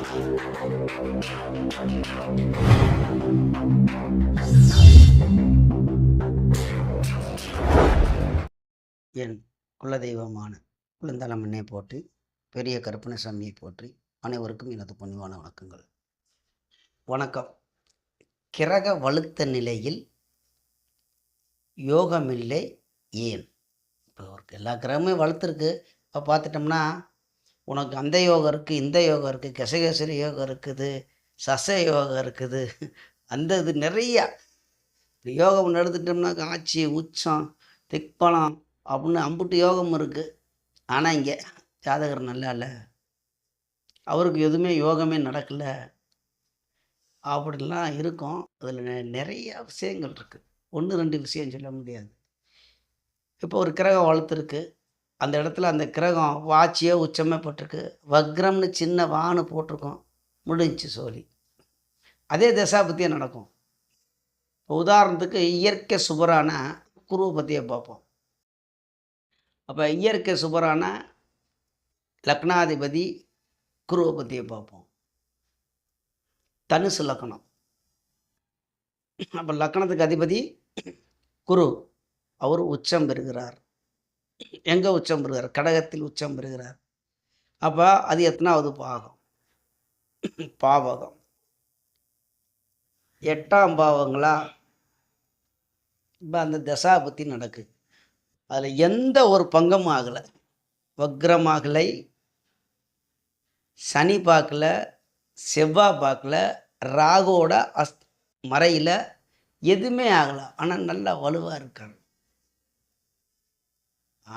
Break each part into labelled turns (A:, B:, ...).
A: என் குலதெய்வமான குழந்தளமண்ணை போற்றி பெரிய கருப்பணசாமியை போற்றி அனைவருக்கும் எனது பணிவான வணக்கங்கள். வணக்கம். கிரக வலுத்த நிலையில் யோகமில்லை ஏன்? இப்போ எல்லா கிரகமே வலுத்திருக்கு. இப்போ பார்த்துட்டோம்னா உனக்கு அந்த யோகம் இருக்குது இந்த யோகம் இருக்குது கசகசரி யோகம் இருக்குது சச யோகம் இருக்குது. அந்த இது நிறையா. யோகம் நடந்துட்டோம்னா ஆட்சி உச்சம் திக்பலம் அப்படின்னு அம்புட்டு யோகம் இருக்குது ஆனால் இங்கே ஜாதகர் நல்லா இல்லை. அவருக்கு எதுவுமே யோகமே நடக்கலை. அப்படிலாம் இருக்கும். அதில் நிறைய விஷயங்கள் இருக்குது ஒன்று ரெண்டு விஷயம் சொல்ல முடியாது. இப்போ ஒரு கிரகம் வளர்த்துருக்கு. அந்த இடத்துல அந்த கிரகம் வாட்சியோ உச்சமே போட்டிருக்கு. வக்ரம்னு சின்ன வானு போட்டிருக்கோம். முடிஞ்சு சோழி. அதே தசாபத்தியே நடக்கும். இப்போ உதாரணத்துக்கு இயற்கை சுபரான குருவை பற்றியே பார்ப்போம். அப்போ இயற்கை சுபரான லக்னாதிபதி குருவை பற்றியே பார்ப்போம். தனுசு லக்கணம். அப்போ லக்கணத்துக்கு அதிபதி குரு. அவர் உச்சம் பெறுகிறார். எங்கே உச்சம் பெறுகிறார்? கடகத்தில் உச்சம் பெறுகிறார். அப்போ அது எத்தனாவது பாகம்? பாவகம். எட்டாம் பாவங்களா? இப்போ அந்த தசாபத்தி நடக்குது அதில் எந்த ஒரு பங்கமும் ஆகலை. வக்ரமாகலை சனி பார்க்கல. செவ்வாய் பார்க்கல. ராகோட அஸ் மறையில் எதுவுமே ஆகலை. ஆனால் நல்லா வலுவாக இருக்காங்க.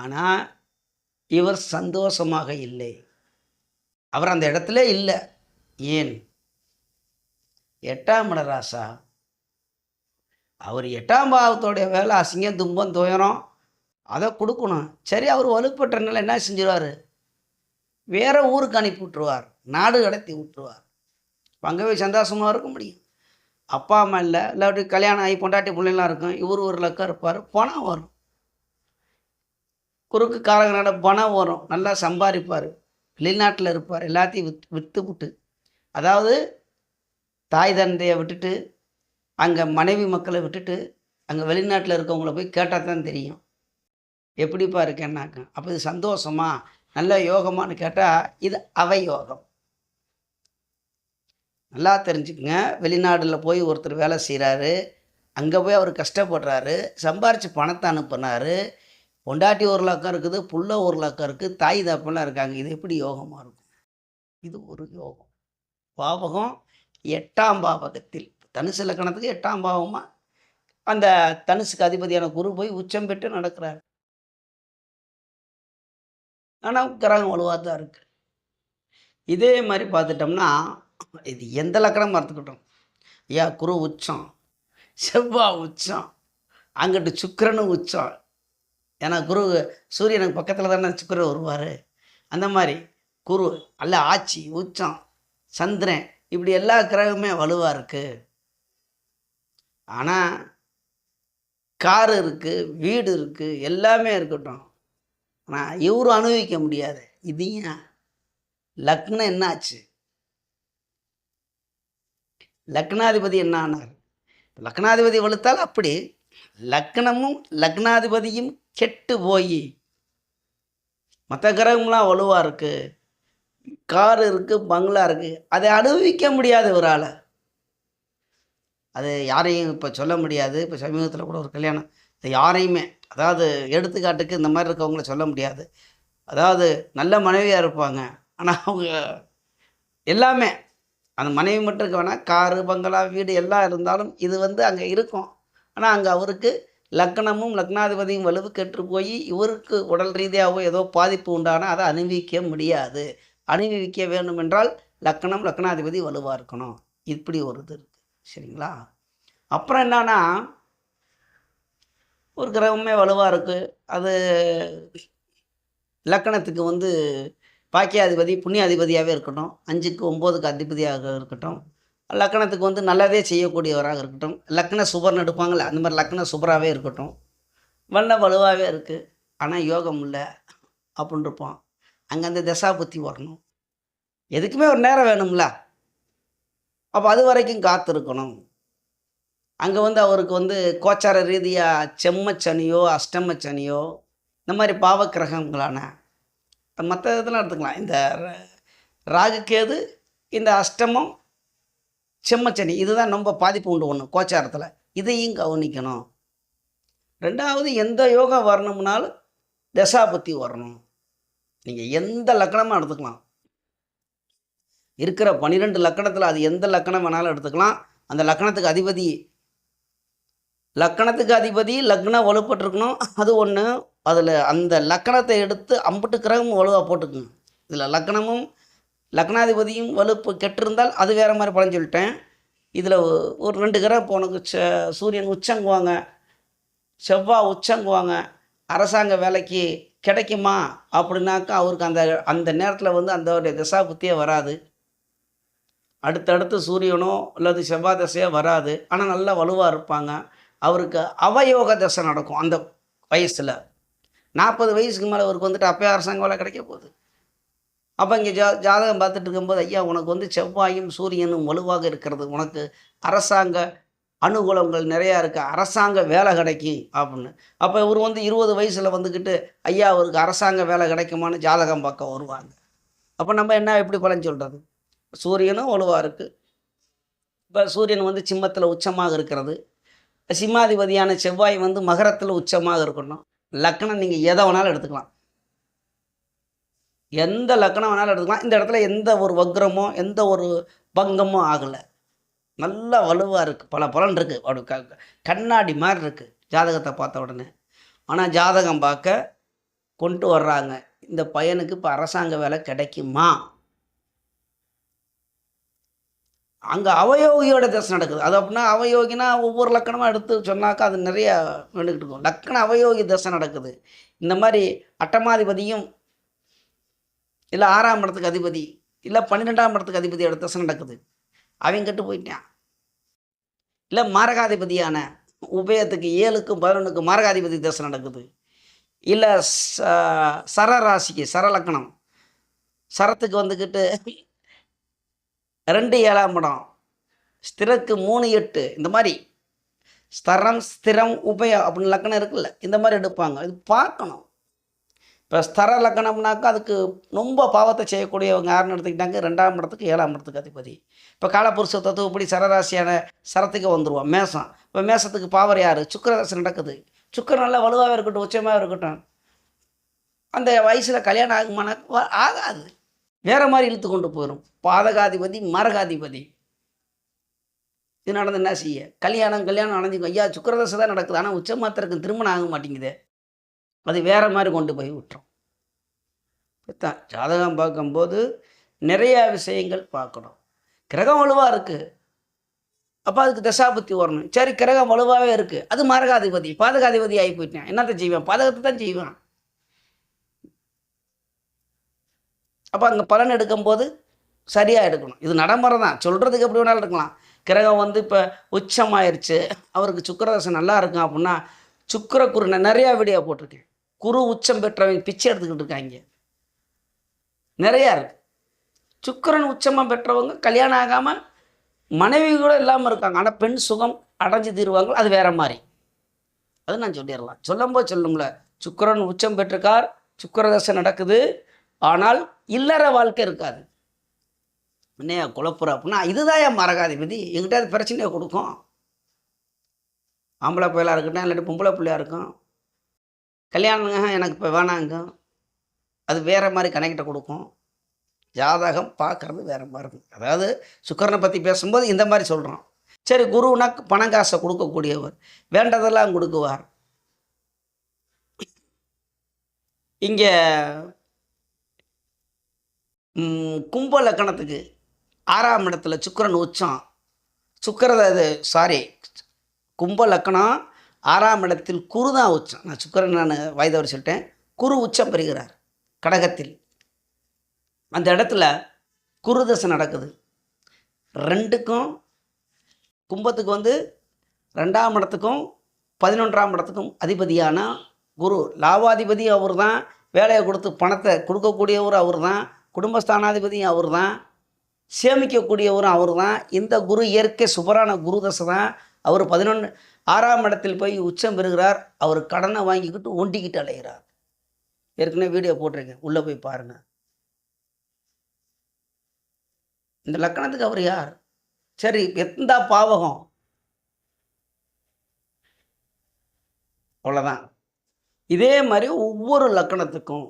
A: ஆனால் இவர் சந்தோஷமாக இல்லை. அவர் அந்த இடத்துல இல்லை. ஏன்? எட்டாம் இட ராசா அவர் எட்டாம் பாவத்தோடைய வேலை அசிங்கம் துன்பம் துயரம் அதை கொடுக்கணும். சரி அவர் வலுப்பட்டனால என்ன செஞ்சிருவார்? வேற ஊருக்கு அனுப்பி விட்ருவார் நாடு கடத்தி விட்டுருவார். அங்கே போய் சந்தோஷமாக இருக்க முடியும். அப்பா அம்மா இல்லை. இல்லாட்டி கல்யாணம் ஆகி பொண்டாட்டி பிள்ளைலாம் இருக்கும். இவர் ஒரு லக்கம் இருப்பார். பணம் வரும். குறுக்கு காலங்களாட பணம் வரும். நல்லா சம்பாதிப்பார். வெளிநாட்டில் இருப்பார். எல்லாத்தையும் வித் விற்று விட்டு அதாவது தாய் தந்தையை விட்டுட்டு அங்கே மனைவி மக்களை விட்டுட்டு அங்கே வெளிநாட்டில் இருக்கவங்கள போய் கேட்டால் தான் தெரியும். எப்படிப்பா இருக்கேன்னாக்க அப்போ இது சந்தோஷமா? நல்ல யோகமான்னு கேட்டால் இது அவயோகம். நல்லா தெரிஞ்சுக்கங்க. வெளிநாட்டில் போய் ஒருத்தர் வேலை செய்கிறாரு அங்கே போய் அவர் கஷ்டப்படுறாரு. சம்பாரித்து பணத்தை அனுப்புனாரு. பொண்டாட்டி ஒரு லக்கம் இருக்குது புள்ள ஒரு லக்கம் இருக்குது தாய் தப்பெல்லாம் இருக்காங்க. இது எப்படி யோகமாக இருக்கும்? இது ஒரு யோகம். பாவகம் எட்டாம் பாவகத்தில். தனுசு லக்கணத்துக்கு எட்டாம் பாவமாக அந்த தனுசுக்கு அதிபதியான குரு போய் உச்சம் பெற்று நடக்கிறார். ஆனால் கிரகம் வலுவாக தான் இருக்குது இதே மாதிரி பார்த்துட்டோம்னா இது எந்த லக்கணம் பார்த்துக்கிட்டோம் ஐயா குரு உச்சம் செவ்வாய் உச்சம் அங்கிட்டு சுக்கரனும் உச்சம் ஏன்னா குரு சூரியனுக்கு பக்கத்தில் தானே சுக்கிரன் வருவார். அந்த மாதிரி குரு அல்ல ஆட்சி உச்சம் சந்திரன் இப்படி எல்லா கிரகமே வலுவாக இருக்குது ஆனால் காரு இருக்குது வீடு இருக்குது எல்லாமே இருக்கட்டும். ஆனால் இவரும் அனுபவிக்க முடியாது. இது ஏன்? லக்னம் என்னாச்சு லக்னாதிபதி என்ன ஆனார்? லக்னாதிபதி வலுத்தால் அப்படி. லக்னமும் லக்னாதிபதியும் கெட்டு போய். மற்ற கிரகம்லாம் வலுவாக இருக்குது கார் இருக்குது பங்களா இருக்குது அதை அனுபவிக்க முடியாது இவரால். அது யாரையும் இப்போ சொல்ல முடியாது. இப்போ சமீபத்தில் கூட ஒரு கல்யாணம். இது யாரையுமே அதாவது எடுத்துக்காட்டுக்கு இந்த மாதிரி இருக்கவங்கள சொல்ல முடியாது. அதாவது நல்ல மனைவியாக இருப்பாங்க. ஆனால் அவங்க எல்லாமே அந்த மனைவி மட்டும் இருக்க வேணாம். காரு பங்களா வீடு எல்லாம் இருந்தாலும் இது வந்து அங்கே இருக்கும். ஆனால் அங்கே அவருக்கு லக்னமும் லக்னாதிபதியும் வலுவு கெட்டு போய் இவருக்கு உடல் ரீதியாகவோ ஏதோ பாதிப்பு உண்டான அதை அனுபவிக்க முடியாது. அனுபவிக்க வேண்டும் என்றால் லக்னம் லக்னாதிபதி வலுவாக இருக்கணும். இப்படி ஒரு இது இருக்குது சரிங்களா? அப்புறம் என்னன்னா ஒரு கிரகமே வலுவாக இருக்குது அது லக்கணத்துக்கு வந்து பாக்கியாதிபதி புண்ணியாதிபதியாகவே இருக்கட்டும். அஞ்சுக்கு ஒம்போதுக்கு அதிபதியாக இருக்கட்டும். லக்கணத்துக்கு வந்து நல்லதே செய்யக்கூடியவராக இருக்கட்டும். லக்ன சுபர்னு எடுப்பாங்களே அந்த மாதிரி லக்ன சுபராகவே இருக்கட்டும். வண்ண வலுவாகவே இருக்குது ஆனால் யோகம் இல்லை அப்படின்னு இருப்பான். அங்கே அந்த தசாபுத்தி வரணும். எதுக்குமே ஒரு நேரம் வேணும்ல. அப்போ அது வரைக்கும் காத்திருக்கணும். அங்கே வந்து அவருக்கு வந்து கோச்சார ரீதியாக செம்மச்சனியோ அஷ்டமச்சனியோ இந்த மாதிரி பாவக்கிரகங்களான மற்ற இதெல்லாம் எடுத்துக்கலாம். இந்த ர- ராகுக்கேது இந்த அஷ்டமம் செம்மச்சனி இதுதான் ரொம்ப பாதிப்பு உண்டு ஒன்று கோச்சாரத்தில். இதையும் கவனிக்கணும். ரெண்டாவது எந்த யோகா வரணும்னாலும் தசாபத்தி வரணும். நீங்கள் எந்த லக்கணமாக எடுத்துக்கலாம்? இருக்கிற பன்னிரெண்டு லக்கணத்தில் அது எந்த லக்கணம் வேணாலும் எடுத்துக்கலாம். அந்த லக்கணத்துக்கு அதிபதி லக்கணத்துக்கு அதிபதி லக்னம் வலுப்பட்டிருக்கணும். அது ஒன்று அதில் அந்த லக்கணத்தை எடுத்து அம்புட்டு கிரகமும் வலுவாக போட்டுக்கணும். இதில் லக்கணமும் லக்னாதிபதியும் வலுப்பு கெட்டிருந்தால் அது வேறு மாதிரி பலன் சொல்லிட்டேன். இதில் ஒரு ரெண்டு கிரகம் இப்போ உனக்கு சூரியன் உச்சங்குவாங்க. செவ்வாய் உச்சங்குவாங்க. அரசாங்க வேலைக்கு கிடைக்குமா? அப்படின்னாக்கா அவருக்கு அந்த அந்த நேரத்தில் வந்து அந்த திசா புத்தியே வராது. அடுத்தடுத்து சூரியனோ அல்லது செவ்வாய் தசையோ வராது. ஆனால் நல்லா வலுவாக இருப்பாங்க. அவருக்கு அவயோக தசை நடக்கும் அந்த வயசில். நாற்பது வயசுக்கு மேலே அவருக்கு வந்துட்டு அப்பயே அரசாங்க வேலை கிடைக்க போகுது. அப்போ இங்கே ஜா ஜாதகம் பார்த்துட்டு இருக்கும்போது ஐயா உனக்கு வந்து செவ்வாயும் சூரியனும் வலுவாக இருக்கிறது. உனக்கு அரசாங்க அனுகூலங்கள் நிறையா இருக்குது அரசாங்க வேலை கிடைக்கும் அப்படின்னு. அப்போ இவர் வந்து இருபது வயசில் வந்துக்கிட்டு ஐயா அவருக்கு அரசாங்க வேலை கிடைக்குமான்னு ஜாதகம் பார்க்க வருவாங்க. அப்போ நம்ம என்ன எப்படி பலன் சொல்கிறது சூரியனும் வலுவாக இருக்குது இப்போ சூரியன் வந்து சிம்மத்தில் உச்சமாக இருக்கிறது. சிம்மாதிபதியான செவ்வாய் வந்து மகரத்தில் உச்சமாக இருக்கணும். லக்கணம் நீங்கள் எதை வேணாலும் எடுத்துக்கலாம். எந்த லக்கணம் வேணாலும் எடுத்துக்கலாம். இந்த இடத்துல எந்த ஒரு வக்ரமோ எந்த ஒரு பங்கமோ ஆகலை. நல்லா வலுவாக இருக்குது பல பலன் இருக்குது அப்படி க கண்ணாடி மாதிரி இருக்குது ஜாதகத்தை பார்த்த உடனே. ஆனால் ஜாதகம் பார்க்க கொண்டு வர்றாங்க. இந்த பையனுக்கு இப்போ அரசாங்க வேலை கிடைக்குமா? அங்கே அவயோகியோட தசை நடக்குது. அது அப்படின்னா அவயோகினா ஒவ்வொரு லக்கணமாக எடுத்து சொன்னாக்கா அது நிறைய வேண்டுகிட்டு இருக்கும். லக்கண அவயோகி தசை நடக்குது. இந்த மாதிரி அட்டமாதிபதியும் இல்லை ஆறாம் இடத்துக்கு அதிபதி இல்லை பன்னிரெண்டாம் இடத்துக்கு அதிபதியோட தசை நடக்குது. அவன் கெட்டு போயிட்டான். இல்லை மாரகாதிபதியான உபயத்துக்கு ஏழுக்கும் பதினொன்றுக்கும் மாரகாதிபதி தசை நடக்குது. இல்லை ச சரராசிக்கு சரலக்கணம் சரத்துக்கு வந்துக்கிட்டு ரெண்டு ஏழாம் இடம். ஸ்திரக்கு மூணு எட்டு. இந்த மாதிரி ஸ்தரம் ஸ்திரம் உபயம் அப்படின்னு லக்கணம் இருக்குல்ல இந்த மாதிரி எடுப்பாங்க. இது பார்க்கணும். இப்போ ஸ்தர லக்கணம்னாக்கா அதுக்கு ரொம்ப பாவத்தை செய்யக்கூடியவங்க யாருன்னு எடுத்துக்கிட்டாங்க ரெண்டாம் இடத்துக்கு ஏழாம் இடத்துக்கு அதிபதி. இப்போ காலப்புருஷ தத்துவப்படி சரராசியான சரத்துக்கு வந்துடுவோம் மேசம். இப்போ மேசத்துக்கு பாவர் யார்? சுக்கரராசி நடக்குது. சுக்கரன் நல்லா வலுவாகவே இருக்கட்டும் உச்சமாக இருக்கட்டும். அந்த வயசில் கல்யாணம் ஆகுமானா ஆகாது. வேறு மாதிரி இழுத்து கொண்டு போயிடும் பாதகாதிபதி மரகாதிபதி. இது நடந்து என்ன செய்ய? கல்யாணம் கல்யாணம் நடந்துக்கும் ஐயா சுக்கரதசை தான் நடக்குது. ஆனால் உச்சமாத்திரக்கு திருமணம் ஆக மாட்டேங்குது. அது வேற மாதிரி கொண்டு போய் விட்டுரும். தான் ஜாதகம் பார்க்கும்போது நிறைய விஷயங்கள் பார்க்கணும். கிரகம் வலுவாக இருக்குது அப்போ அதுக்கு தசாபுத்தி வரணும். சரி கிரகம் வலுவாகவே இருக்குது அது மரகாதிபதி பாதகாதிபதி ஆகி போயிட்டேன். என்னத்தை செய்வேன்? பாதகத்தை தான் செய்வேன். அப்போ அங்கே பலன் எடுக்கும்போது சரியாக எடுக்கணும். இது நடைமுறை தான். சொல்கிறதுக்கு எப்படி வேணாலும் இருக்கலாம் கிரகம் வந்து இப்போ உச்சமாயிருச்சு. அவருக்கு சுக்கரதசை நல்லா இருக்கும் அப்படின்னா சுக்கிர நிறையா வீடியோ போட்டிருக்கேன். குரு உச்சம் பெற்றவங்க பிச்சை எடுத்துக்கிட்டு இருக்காங்க. நிறையா இருக்கு. சுக்கிரன் உச்சமாக பெற்றவங்க கல்யாணம் ஆகாமல் மனைவி கூட இல்லாமல் இருக்காங்க. ஆனால் பெண் சுகம் அடைஞ்சு தீருவாங்க அது வேற மாதிரி. அது நான் சொல்லிடலாம் சொல்லும்போது சொல்லும்ல சுக்கிரன் உச்சம் பெற்றிருக்கார் சுக்கரதசை நடக்குது. ஆனால் இல்லற வாழ்க்கை இருக்காது. என்னையா குழப்புற அப்படின்னா இதுதான் என் மறக்காதிபதி எங்கிட்ட அது பிரச்சனையை கொடுக்கும். ஆம்பளை பிள்ளையாக இருக்கட்டும் இல்லாட்டி பொம்பளை பிள்ளையாக இருக்கும் கல்யாணங்க எனக்கு இப்போ வேணாங்க. அது வேறு மாதிரி கனெக்டை கொடுக்கும். ஜாதகம் பார்க்குறது வேற மாதிரி இருக்கும். அதாவது சுக்கரனை பற்றி பேசும்போது இந்த மாதிரி சொல்கிறோம் சரி குருனா பணம் காசை கொடுக்கக்கூடியவர். வேண்டதெல்லாம் கொடுக்குவார். இங்கே கும்ப லக்கணத்துக்கு ஆறாம் இடத்துல சுக்கரன் உச்சம். சுக்கரத சாரி கும்ப லக்கணம் ஆறாம் இடத்தில் குரு தான் உச்சம். நான் சுக்கரன் நான் வயதவர் சொல்லிட்டேன். குரு உச்சம் பெறுகிறார். கடகத்தில். அந்த இடத்துல குரு தசை நடக்குது. ரெண்டுக்கும் கும்பத்துக்கு வந்து ரெண்டாம் இடத்துக்கும் பதினொன்றாம் இடத்துக்கும் அதிபதியான குரு. லாவாதிபதி அவர் தான். வேலையை கொடுத்து பணத்தை கொடுக்கக்கூடியவர் அவர் தான். குடும்பஸ்தானாதிபதியும் அவர் தான். சேமிக்கக்கூடியவரும் அவர் தான். இந்த குரு இயற்கை சுபரான குரு தசை தான். அவர் பதினொன்று ஆறாம் இடத்தில் போய் உச்சம் பெறுகிறார். அவர் கடனை வாங்கிக்கிட்டு ஒண்டிக்கிட்டு அலைகிறார். ஏற்கனவே வீடியோ போட்டிருக்கேன். உள்ளே போய் பாருங்கள் இந்த லக்கணத்துக்கு அவர் யார்? சரி எந்த பாவகம்? அவ்வளோதான் இதே மாதிரி ஒவ்வொரு லக்கணத்துக்கும்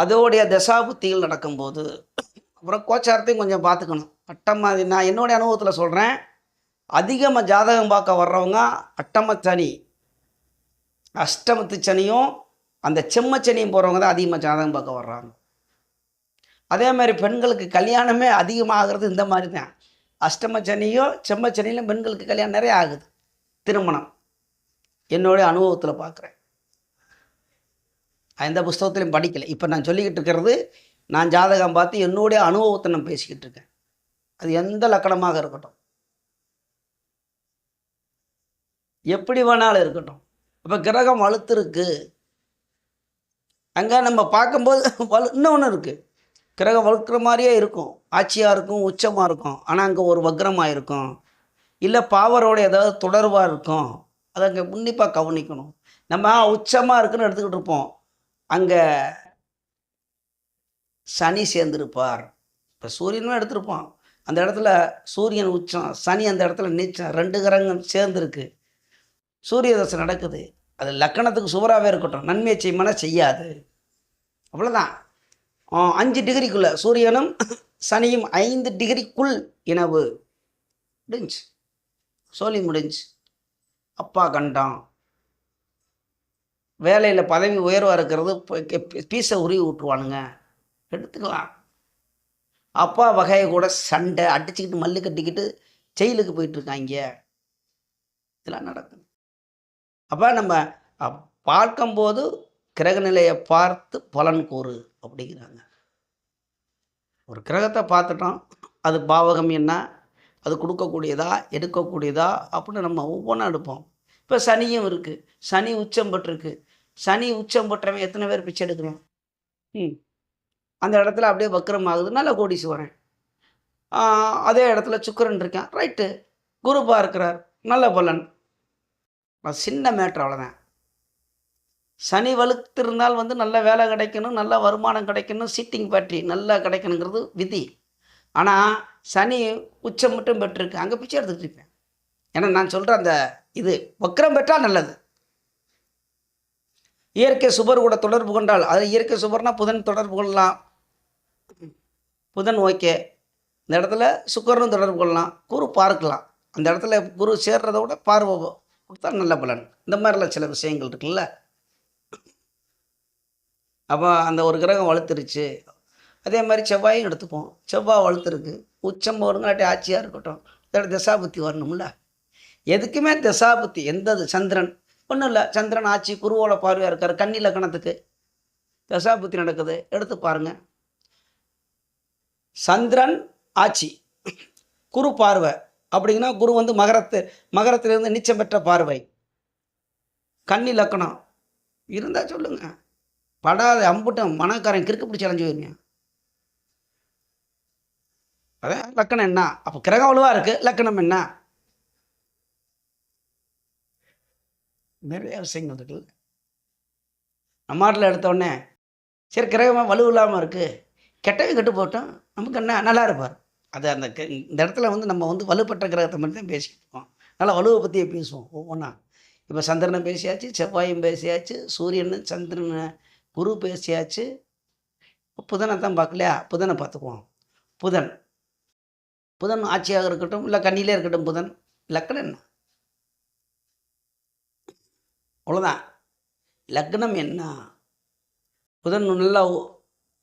A: அதோடைய தசாபுத்திகள் நடக்கும்போது அப்புறம் கோச்சாரத்தையும் கொஞ்சம் பார்த்துக்கணும். அட்டமா நான் என்னுடைய அனுபவத்தில் சொல்கிறேன் அதிகமாக ஜாதகம் பார்க்க வர்றவங்க அட்டமச்சனி அஷ்டமத்து சனியும் அந்த செம்மச்சனியும் போகிறவங்க தான் அதிகமாக ஜாதகம் பார்க்க வர்றாங்க. அதே மாதிரி பெண்களுக்கு கல்யாணமே அதிகமாகிறது இந்த மாதிரி தான். அஷ்டம சனியும் செம்மச்சனியிலும் பெண்களுக்கு கல்யாணம் நிறைய ஆகுது. திருமணம். என்னுடைய அனுபவத்தில் பார்க்குறேன். எந்த புஸ்தகத்திலையும் படிக்கலை. இப்போ நான் சொல்லிக்கிட்டு இருக்கிறது நான் ஜாதகம் பார்த்து என்னுடைய அனுபவத்தை நான் பேசிக்கிட்டு இருக்கேன். அது எந்த லக்கணமாக இருக்கட்டும். எப்படி வேணாலும் இருக்கட்டும். இப்போ கிரகம் வலுத்திருக்கு. அங்கே நம்ம பார்க்கும்போது வலு இன்னொன்று இருக்குது கிரகம் வலுக்கிற மாதிரியே இருக்கும். ஆட்சியாக இருக்கும் உச்சமாக இருக்கும். ஆனால் அங்கே ஒரு வக்ரமாக இருக்கும். இல்லை பாவரோட ஏதாவது தொடர்பாக இருக்கும். அதை அங்கே உன்னிப்பாக கவனிக்கணும். நம்ம உச்சமாக இருக்குன்னு எடுத்துக்கிட்டு இருப்போம். அங்கே சனி சேர்ந்திருப்பார். இப்போ சூரியனும் எடுத்திருப்பான். அந்த இடத்துல சூரியன் உச்சம் சனி அந்த இடத்துல நீச்சம் ரெண்டு கிரகம் சேர்ந்துருக்கு. சூரிய தசை நடக்குது. அது லக்கணத்துக்கு சுவராகவே இருக்கட்டும். நன்மையை செய்யமான செய்யாது. அவ்வளோதான் அஞ்சு டிகிரிக்குள்ளே சூரியனும் சனியும் ஐந்து டிகிரிக்குள் இனவு முடிஞ்சு. சோழி முடிஞ்சு. அப்பா கண்டம். வேலையில் பதவி உயர்வாக இருக்கிறது பீஸை உருவி விட்டுருவானுங்க எடுத்துக்கலாம். அப்பா வகையை கூட சண்டை அடிச்சுக்கிட்டு மல்லு கட்டிக்கிட்டு ஜெயிலுக்கு போயிட்டுருக்காங்க இதெல்லாம் நடக்கும் அப்போ நம்ம பார்க்கும்போது பார்க்கும்போது கிரகநிலையை பார்த்து பலன் கூறு அப்படிங்கிறாங்க. ஒரு கிரகத்தை பார்த்துட்டோம் அது பாவகம் என்ன அது கொடுக்கக்கூடியதா எடுக்கக்கூடியதா அப்படின்னு நம்ம ஒவ்வொன்றா எடுப்போம். இப்போ சனியும் இருக்குது சனி உச்சம் பெற்றிருக்கு சனி உச்சம் பெற்றவன் எத்தனை பேர் பிச்சை எடுக்கிறோம் ம். அந்த இடத்துல அப்படியே வக்கரம் ஆகுது நல்ல கோடீஸ்வரன் அதே இடத்துல சுக்கரன் இருக்கேன் ரைட்டு. குரு இருக்கிறார் நல்ல பலன். சின்ன மேட்ரு அவ்வளோதான் சனி வலுத்திருந்தால் வந்து நல்ல வேலை கிடைக்கணும் நல்ல வருமானம் கிடைக்கணும் சீட்டிங் பேட்டரி நல்லா கிடைக்கணுங்கிறது விதி. ஆனால் சனி உச்சம் மட்டும் பெற்றிருக்கு. அங்கே பிச்சை எடுத்துக்கிட்டு இருப்பேன். ஏன்னா நான் சொல்கிற அந்த இது வக்ரம் பெற்றால் நல்லது. இயற்கை சுபர் கூட தொடர்பு கொண்டால் அது இயற்கை சுபர்னா புதன் தொடர்பு கொள்ளலாம். புதன் ஓகே. இந்த இடத்துல சுக்கரனும் தொடர்பு கொள்ளலாம். குரு பார்க்கலாம். அந்த இடத்துல குரு சேர்றதை விட பார்வை கொடுத்தா நல்ல பலன். இந்த மாதிரிலாம் சில விஷயங்கள் இருக்குல்ல. அப்போ அந்த ஒரு கிரகம் வலுத்துருச்சு அதே மாதிரி செவ்வாயும் எடுத்துப்போம். செவ்வாய் வலுத்துருக்கு உச்சம் வருங்காட்டி ஆட்சியாக இருக்கட்டும். இதோட திசாபுத்தி வரணும்ல. எதுக்குமே திசாபுத்தி. எந்தது சந்திரன். ஒன்றும் இல்லை. சந்திரன் ஆட்சி குருவோட பார்வையாக இருக்கார். கன்னி லக்கணத்துக்கு தசாபுத்தி நடக்குது. எடுத்து பாருங்க. சந்திரன் ஆட்சி. குரு பார்வை. அப்படிங்கன்னா குரு வந்து மகரத்து மகரத்திலிருந்து நிச்சம் பெற்ற பார்வை. கன்னி லக்கணம். இருந்தால் சொல்லுங்க. படாத அம்புட்டம் மனக்காரன் கிறுக்கு பிடிச்சி அலைஞ்சு போயிருங்க. அதான் லக்கணம் என்ன? அப்போ கிரகம் அவ்வளவா இருக்கு. லக்கணம் என்ன? நிறைய விஷயங்கள் இருக்குல்ல. நம்ம நாட்டில் எடுத்த உடனே சரி கிரகமாக வலு இல்லாமல் இருக்குது கெட்டவே கெட்டு போட்டோம் நமக்கு என்ன? நல்லா இருப்பார். அது அந்த க- இந்த இடத்துல வந்து நம்ம வந்து வலுப்பட்ட கிரகத்தை மட்டும் தான் பேசிக்கிட்டு இருக்கோம். நல்லா வலுவை பற்றியே பேசுவோம் ஒவ்வொன்றா இப்போ சந்திரனை பேசியாச்சு செவ்வாயும் பேசியாச்சு சூரியன் சந்திரன் குரு பேசியாச்சு. புதனை தான் பார்க்கலையா? புதனை பார்த்துக்குவோம். புதன். புதன் ஆட்சியாக இருக்கட்டும் இல்லை கண்ணிலே இருக்கட்டும் புதன். லக்கணம் என்ன? அவ்வளோதான் லக்னம் என்ன? புதன் நல்லா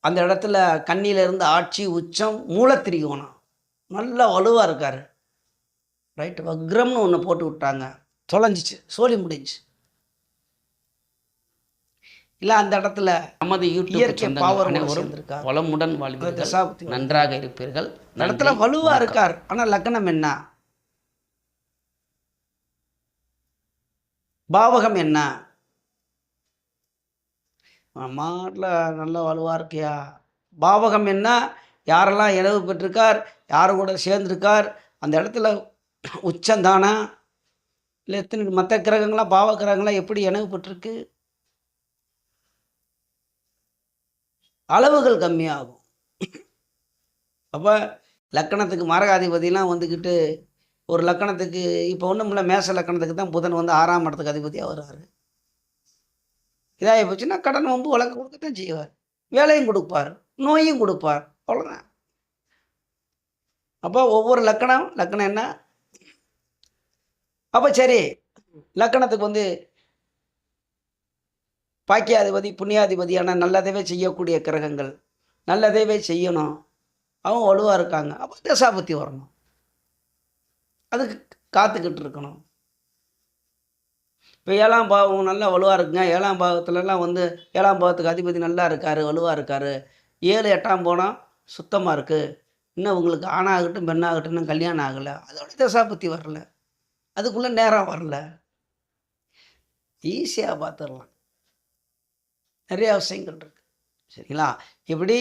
A: அந்த இடத்துல கண்ணியில இருந்து ஆட்சி உச்சம் மூலத்திரிகோணம். நல்லா வலுவாக இருக்கார். ரைட்டு வக்ரம்னு ஒன்று போட்டு விட்டாங்க. தொலைஞ்சிச்சு. சோழி முடிஞ்சு. இல்லை அந்த இடத்துல
B: நமது
A: இயற்கை சேர்ந்திருக்கா?
B: வளமுடன் வாழ்வீர்கள். நன்றாக இருப்பீர்கள்.
A: இடத்துல
B: நன்றி.
A: வலுவா இருக்கார். ஆனா லக்னம் என்ன? பாவகம் என்ன? மாட்டில் நல்ல வலுவாக இருக்கியா? பாவகம் என்ன? யாரெல்லாம் இழவு பெற்றிருக்கார் யார் கூட சேர்ந்திருக்கார் அந்த இடத்துல உச்சந்தானா? இல்லை எத்தனை மற்ற கிரகங்களாம் பாவ கிரகங்களாம் எப்படி இணவு பெற்றிருக்கு? அளவுகள் கம்மியாகும். அப்போ லக்கணத்துக்கு மரகாதிபதிலாம் வந்துக்கிட்டு ஒரு லக்கணத்துக்கு இப்போ ஒன்றும் இல்லை மேச லக்கணத்துக்கு தான் புதன் வந்து ஆறாம் இடத்துக்கு அதிபதியாக வருவார் இதாகி போச்சுன்னா கடன் வம்பு வழக்கு கொடுக்கத்தான் செய்வார். வேலையும் கொடுப்பார் நோயும் கொடுப்பார். அவ்வளோதான் அப்போ ஒவ்வொரு லக்கணம் லக்கணம் என்ன? அப்போ சரி லக்கணத்துக்கு வந்து பாக்கியாதிபதி புண்ணியாதிபதியான நல்லதவே செய்யக்கூடிய கிரகங்கள் நல்லதவே செய்யணும். அவங்க வலுவாக இருக்காங்க. அப்போ தசாபத்தி வரணும். அதுக்கு காத்துக்கிட்டு இருக்கணும். இப்போ ஏழாம் பாவம் நல்லா வலுவாக இருக்குங்க. ஏழாம் பாவத்துலலாம் வந்து ஏழாம் பாவத்துக்கு அதிபதி நல்லா இருக்கார் வலுவாக இருக்கார். ஏழு எட்டாம் போனால் சுத்தமாக இருக்குது இன்னும் உங்களுக்கு ஆணாகட்டும் பெண்ணாகட்டும் இன்னும் கல்யாணம் ஆகலை. அதோட தசாபத்தி வரல. அதுக்குள்ளே நேரம் வரல. ஈஸியாக பார்த்துடலாம் நிறையா விஷயங்கள் இருக்குது சரிங்களா? இப்படி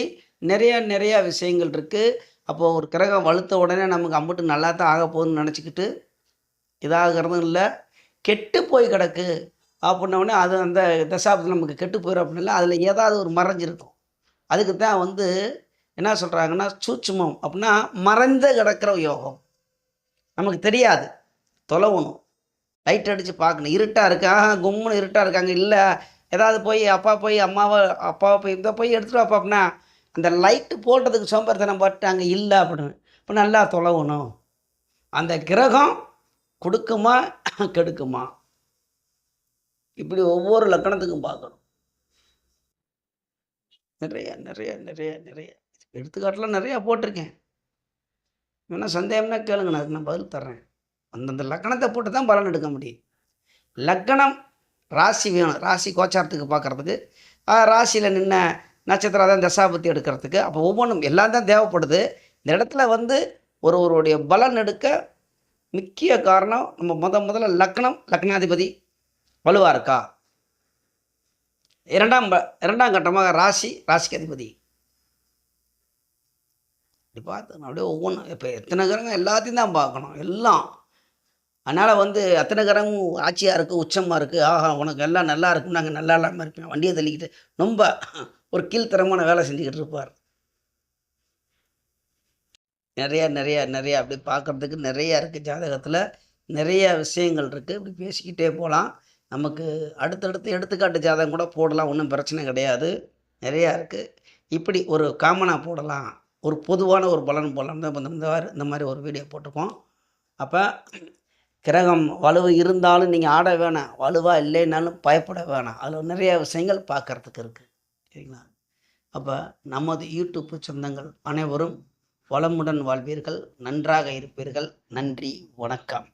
A: நிறையா நிறையா விஷயங்கள் இருக்குது அப்போது ஒரு கிரகம் வலுத்த உடனே நமக்கு அம்புட்டு நல்லா தான் ஆக போகுதுன்னு நினச்சிக்கிட்டு இதாகிறதும் இல்லை. கெட்டு போய் கிடக்கு. அப்படின்னோடனே அது அந்த தசாபத்தில் நமக்கு கெட்டு போயிடும் அப்படின்னு இல்லை அதில் ஏதாவது ஒரு மறைஞ்சிருக்கும். அதுக்கு தான் வந்து என்ன சொல்கிறாங்கன்னா சூட்சுமம் அப்படின்னா மறைந்து கிடக்கிற யோகம். நமக்கு தெரியாது. தொலைவணும். லைட் அடித்து பார்க்கணும். இருட்டாக இருக்கு. ஆஹா கும்முன்னு இருட்டாக இருக்காங்க. இல்லை ஏதாவது போய் அப்பா போய் அம்மாவை அப்பாவை போய் இந்த போய் எடுத்துகிட்டு வாப்பா அப்படின்னா அந்த லைட்டு போட்டதுக்கு சோம்பேறித்தனம் பட்டு அங்கே இல்லை அப்படின்னு. இப்போ நல்லா தொலைவணும். அந்த கிரகம் கொடுக்குமா கெடுக்குமா? இப்படி ஒவ்வொரு லக்கணத்துக்கும் பார்க்கணும். நிறைய நிறைய நிறைய நிறைய. எடுத்துக்காட்டெலாம் நிறையா போட்டிருக்கேன். வேணா சந்தேகம்னா கேளுங்க நான் அதுக்கு நான் பதில் தர்றேன். அந்தந்த லக்கணத்தை போட்டு தான் பலன் எடுக்க முடியும். லக்கணம் ராசி வேணும். ராசி கோச்சாரத்துக்கு பார்க்குறதுக்கு ராசியில் நின்ன நட்சத்திரம் தான் தசாபத்தி எடுக்கிறதுக்கு அப்போ ஒவ்வொன்றும் எல்லாம் தான் தேவைப்படுது. இந்த இடத்துல வந்து ஒருவருடைய பலன் எடுக்க முக்கிய காரணம் நம்ம முத முதல்ல லக்னம் லக்னாதிபதி வலுவாக இருக்கா? இரண்டாம் இரண்டாம் கட்டமாக ராசி ராசிக்கு அதிபதி. இப்படி பார்த்து அப்படியே ஒவ்வொன்றும் இப்போ எத்தனை கிரகம் எல்லாத்தையும் தான் பார்க்கணும். எல்லாம். அதனால் வந்து அத்தனை கிரகமும் ஆட்சியாக இருக்குது உச்சமாக இருக்குது ஆஹா உனக்கு எல்லாம் நல்லா இருக்கும் நாங்கள் நல்லா இல்லாமல் இருப்பேன் வண்டியை தள்ளிக்கிட்டு ரொம்ப ஒரு கீழ்த்தரமான வேலை செஞ்சுக்கிட்டு இருப்பார். நிறையா நிறையா நிறையா அப்படி பார்க்குறதுக்கு நிறையா இருக்குது ஜாதகத்தில். நிறைய விஷயங்கள் இருக்குது இப்படி பேசிக்கிட்டே போகலாம். நமக்கு அடுத்தடுத்து எடுத்துக்காட்டு ஜாதகம் கூட போடலாம். ஒன்றும் பிரச்சனை கிடையாது. நிறையா இருக்குது இப்படி ஒரு காமனாக போடலாம். ஒரு பொதுவான ஒரு பலன் பலன் தான் இந்த மாதிரி இந்த மாதிரி ஒரு வீடியோ போட்டுப்போம் அப்போ கிரகம் வலுவு இருந்தாலும் நீங்கள் ஆட வேணாம். வலுவாக இல்லைன்னாலும் பயப்பட வேணாம். அதில் நிறைய விஷயங்கள் பார்க்கறதுக்கு இருக்குது சரிங்களா? அப்போ நமது யூடியூப் சொந்தங்கள் அனைவரும் வளமுடன் வாழ்வீர்கள். நன்றாக இருப்பீர்கள். நன்றி. வணக்கம்.